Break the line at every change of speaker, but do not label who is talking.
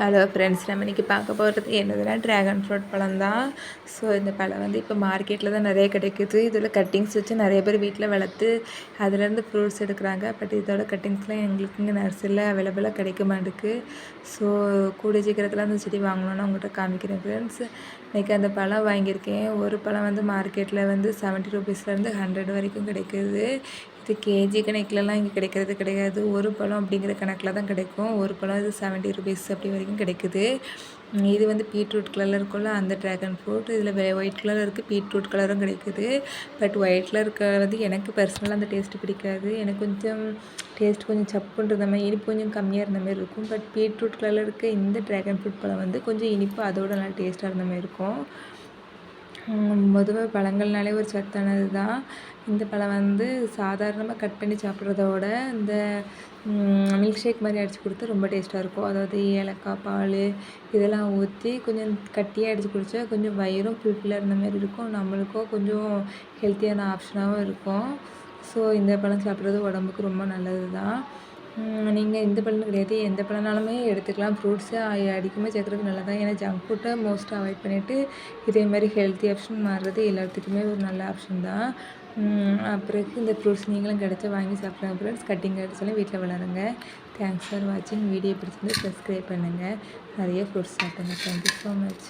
Hello friends நம்ம இன்றைக்கி பார்க்க போகிறது என்னதுன்னா ட்ராகன் ஃப்ரூட் பழம் தான். ஸோ இந்த பழம் வந்து இப்போ மார்க்கெட்டில் தான் நிறைய கிடைக்குது. இதில் கட்டிங்ஸ் வச்சு நிறைய பேர் வீட்டில் வளர்த்து அதுலேருந்து ஃப்ரூட்ஸ் எடுக்கிறாங்க. பட் இதோட கட்டிங்ஸ்லாம் எங்களுக்கு இங்கே நர்சரியில் அவைலபிளாக கிடைக்க மாட்டேங்குது ஸோ கூடிய சீக்கிரத்தில் அந்த செடி வாங்கணும்னு உங்கள்கிட்ட காமிக்கிறேன் ஃப்ரெண்ட்ஸ் இன்றைக்கி அந்த பழம் வாங்கியிருக்கேன். ஒரு பழம் வந்து மார்க்கெட்டில் வந்து செவன்ட்டி ருபீஸ்லேருந்து ஹண்ட்ரட் வரைக்கும் கிடைக்குது. இது கேஜி கணக்கிலலாம் இங்கே கிடைக்கிறது கிடையாது. ஒரு பழம் அப்படிங்கிற கணக்கில் தான் கிடைக்கும். ஒரு பழம் இது செவன்ட்டி ருபீஸ் அப்படி வரைக்கும் கிடைக்குது. இது வந்து பீட்ரூட் கலரில் இருக்கும்ல அந்த ட்ராகன் ஃப்ரூட் இதில் ஒயிட் கலர் இருக்குது பீட்ரூட் கலரும் கிடைக்குது. பட் ஒயிட் கலர் வந்து எனக்கு பர்சனலாக அந்த டேஸ்ட்டு பிடிக்காது. எனக்கு கொஞ்சம் டேஸ்ட் கொஞ்சம் சப்புன்ற மாதிரி இனிப்பு கொஞ்சம் கம்மியாக இருந்த மாதிரி இருக்கும். பட் பீட்ரூட் கலரில் இருக்க இந்த ட்ராகன் ஃப்ரூட் பழம் வந்து கொஞ்சம் இனிப்பு அதோட நல்லா டேஸ்ட்டாக இருந்த மாதிரி இருக்கும். பொதுவாக பழங்கள்னாலே ஒரு சத்தானது தான் இந்த பழம் வந்து சாதாரணமாக கட் பண்ணி சாப்பிட்றதோட இந்த மில்க் ஷேக் மாதிரி அடித்து கொடுத்தா ரொம்ப டேஸ்ட்டாக இருக்கும். அதாவது ஏலக்காய் பால் இதெல்லாம் ஊற்றி கொஞ்சம் கட்டியாக அடித்து குடித்தா கொஞ்சம் வயிறும் ஃபுல்ஃபில்லாக இருந்த மாதிரி இருக்கும். நம்மளுக்கும் கொஞ்சம் ஹெல்த்தியான ஆப்ஷனாகவும் இருக்கும். ஸோ இந்த பழம் சாப்பிட்றது உடம்புக்கு ரொம்ப நல்லது தான் நீங்கள் இந்த பழம்னு கிடையாது. எந்த பழனாலுமே எடுத்துக்கலாம். ஃப்ரூட்ஸு அடிக்கடி சேர்க்குறது நல்லது? தான் ஏன்னா ஜங்க் ஃபுட்டை மோஸ்ட்டாக அவாய்ட் பண்ணிவிட்டு இதே மாதிரி ஹெல்த்தி ஆப்ஷன் மாறுறது எல்லாத்துக்குமே ஒரு நல்ல ஆப்ஷன் தான். அப்புறம் இந்த ஃப்ரூட்ஸ் நீங்களும் கிடச்சா வாங்கி சாப்பிட்ற ஃப்ரெண்ட்ஸ் கட்டிங் கிடச்சாலும் வீட்டில் வளருங்க. தேங்க்ஸ் ஃபார் வாட்சிங் வீடியோ பிடிச்சிருந்து சப்ஸ்கிரைப் பண்ணுங்கள் நிறைய ஃப்ரூட்ஸ் சாப்பிடுங்க. Thank you so much